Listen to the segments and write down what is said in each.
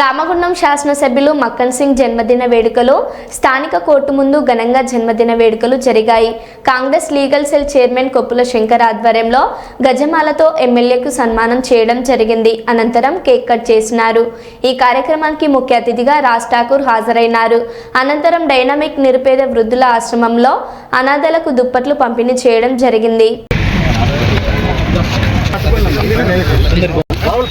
రామగుండం శాసనసభ్యులు మక్కన్ సింగ్ జన్మదిన వేడుకలో స్థానిక కోర్టు ముందు ఘనంగా జన్మదిన వేడుకలు జరిగాయి. Congress legal cell chairman Koppula Shankar ఆధ్వర్యంలో గజమాలతో ఎమ్మెల్యేకు సన్మానం చేయడం జరిగింది. అనంతరం కేక్ కట్ చేసినారు. ఈ కార్యక్రమానికి ముఖ్య అతిథిగా రాజ్ ఠాకూర్ హాజరైనారు. అనంతరం డైనమిక్ నిరుపేద వృద్ధుల ఆశ్రమంలో అనాథలకు దుప్పట్లు పంపిణీ చేయడం జరిగింది.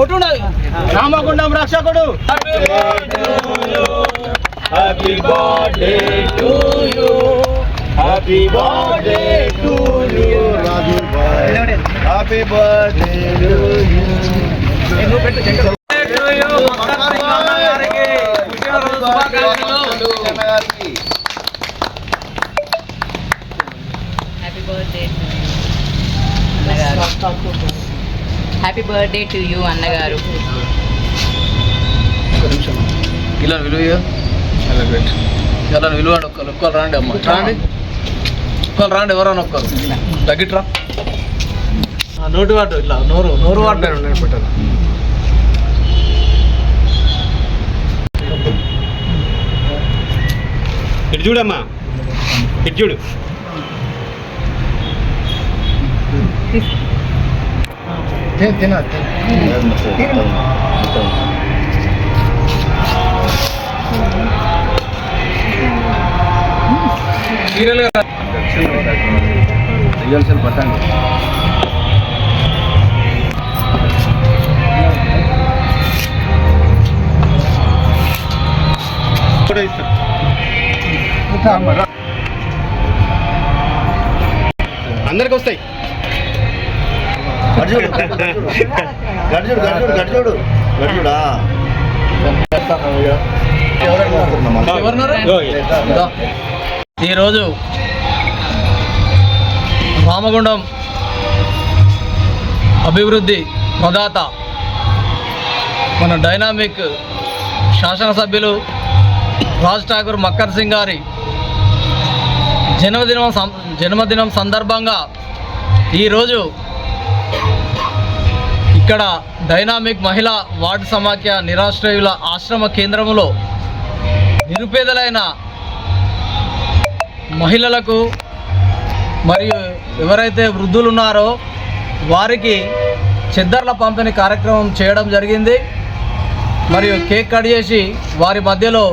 ఉండాలి రామగుండం రక్షకుడు. Happy birthday to you happy birthday to you Raju bhai happy birthday to you happy birthday అన్నగారు హ్యాపీ బర్త్డే టు యూ అన్నగారు. ఇలా విలువ ఇలా విలువ ఒక్కరు ఒక్కరు రాండి అమ్మ. రాండి. ఒక్కరు రాండి ఎవరైనా ఒక్కరు. తగ్గిట్రా. నోటి వాడు ఇట్లా నోరు నోరు వాడు ఇటు చూడమ్మా. ఇటు చూడు. సీరియల్గా పట్టండి ఫోటో ఇస్తా అందరికి వస్తాయి. గడిచూడు గడిచూడు గడిచూడు గడిచూడు గడిచూడా? ఈరోజు రామగుండం అభివృద్ధి ప్రదాత మన డైనామిక్ శాసనసభ్యులు రాజ్ ఠాకూర్ మక్కర్ సింగ్ గారి జన్మదినం సం- జన్మదినం సందర్భంగా ఈరోజు ఇక్కడ డైనామిక్ మహిళా వార్డు సమాఖ్య నిరాశ్రయుల ఆశ్రమ కేంద్రములో నిరుపేదలైన మహిళలకు మరియు ఎవరైతే వృద్ధులు ఉన్నారో వారికి చెద్దర్ల పంపిణీ కార్యక్రమం చేయడం జరిగింది. మరియు కేక్ కట్ చేసి వారి మధ్యలో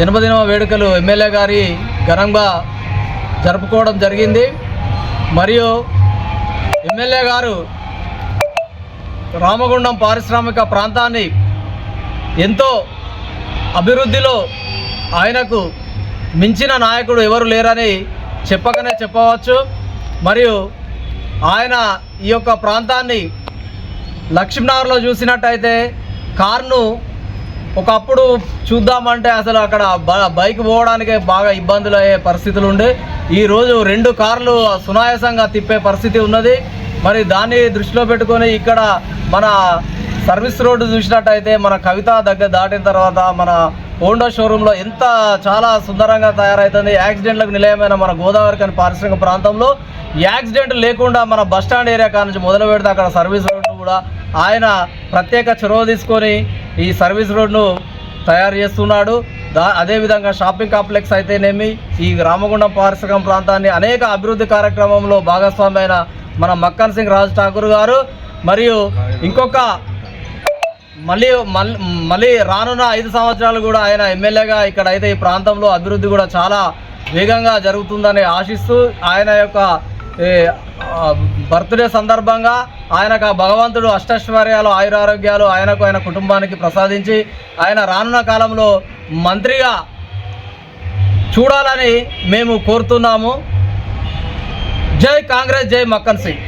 జన్మదిన వేడుకలు ఎమ్మెల్యే గారి ఘనంగా జరుపుకోవడం జరిగింది. మరియు ఎమ్మెల్యే గారు రామగుండం పారిశ్రామిక ప్రాంతాన్ని ఎంతో అభివృద్ధిలో ఆయనకు మించిన నాయకుడు ఎవరు లేరని చెప్పకనే చెప్పవచ్చు. మరియు ఆయన ఈ యొక్క ప్రాంతాన్ని లక్ష్మీనగర్లో చూసినట్టయితే కార్ను ఒకప్పుడు చూద్దామంటే అసలు అక్కడ బ- బైక్ పోవడానికే బాగా ఇబ్బందులు అయ్యే పరిస్థితులు ఉండే ఈరోజు రెండు కార్లు సునాయాసంగా తిప్పే పరిస్థితి ఉన్నది. మరి దాన్ని దృష్టిలో పెట్టుకొని ఇక్కడ మన సర్వీస్ రోడ్డు చూసినట్టయితే మన కవిత దగ్గర దాటిన తర్వాత మన హోండా షోరూంలో ఎంత చాలా సుందరంగా తయారవుతుంది యాక్సిడెంట్లకు నిలయమైన మన గోదావరి కానీ పారిశ్రామిక ప్రాంతంలో యాక్సిడెంట్ లేకుండా మన బస్టాండ్ ఏరియా కాడ నుంచి మొదలు పెడితే అక్కడ సర్వీస్ రోడ్డు కూడా ఆయన ప్రత్యేక చొరవ తీసుకొని ఈ సర్వీస్ రోడ్ను తయారు చేస్తున్నాడు. దా అదేవిధంగా షాపింగ్ కాంప్లెక్స్ అయితేనేమి ఈ రామగుండం పారిశ్రామిక ప్రాంతాన్ని అనేక అభివృద్ధి కార్యక్రమంలో భాగస్వామ్యమైన మన మక్కన్ సింగ్ రాజ్ ఠాకూర్ గారు మరియు ఇంకొక మళ్ళీ మళ్ళీ మళ్ళీ రానున్న ఐదు సంవత్సరాలు కూడా ఆయన ఎమ్మెల్యేగా ఇక్కడ అయితే ఈ ప్రాంతంలో అభివృద్ధి కూడా చాలా వేగంగా జరుగుతుందని ఆశిస్తూ ఆయన యొక్క బర్త్డే సందర్భంగా ఆయనకు ఆ భగవంతుడు అష్టైశ్వర్యాలు ఆయురారోగ్యాలు ఆయనకు ఆయన కుటుంబానికి ప్రసాదించి ఆయన రానున్న కాలంలో మంత్రిగా చూడాలని మేము కోరుతున్నాము. జై కాంగ్రెస్ జై మక్కన్ సింగ్